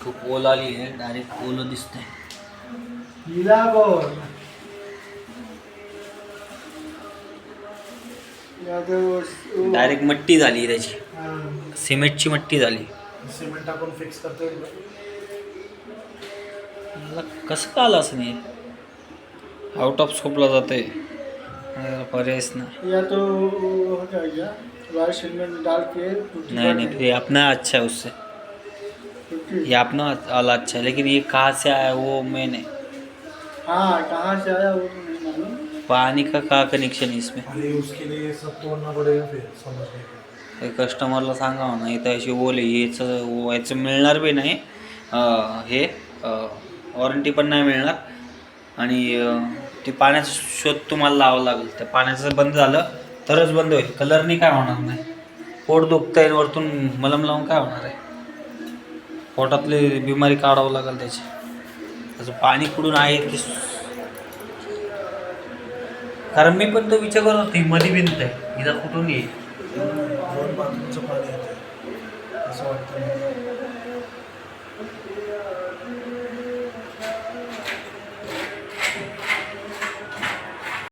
खूप ओल आली आहे डायरेक्ट ओलं दिसतंय हिला बोल या तो- डायरेक्ट मट्टी झाली त्याची हा. सिमेंटची मट्टी झाली सिमेंट टाकून फिक्स करता मला कसं का आलं असं नाही आउट ऑफ स्कोपला जाते पर्यायच नाही या तो हो जाएगा वाइट सीमेंट डाल के पुट्टी नहीं कर नहीं देंगे। फिर ये अपना अच्छा है उससे पुट्टी ये अपना वाला अच्छा है लेकिन ये कहाँ से आया वो मैंने? हाँ कहाँ से आया वो तो नहीं मालूम। पानी का कहाँ कनेक्शन है इसमें? अरे उसके लिए सब तोड़ना पड़ेगा फिर समझने हे कस्टमरला सांगावं ना इथं अशी बोले याचं याचं मिळणार बी नाही अं, हे वॉरंटी पण नाही मिळणार. आणि अं, ते पाण्याचा शोध तुम्हाला लावावा लागेल. त्या पाण्याचं बंद झालं तरच बंद होईल. कलरनी काय होणार नाही. पोट दुखतंय आणि वरतून मलम लावून काय होणार आहे? पोटातली बिमारी काढावं लागेल त्याची. त्याचं पाणी कुठून आहे ते कारण मी पण तो विचार करत होती मध्ये भिंत आहे इथं कुठून येईल? दोन बाथरूमचं पाणी असं वाटतं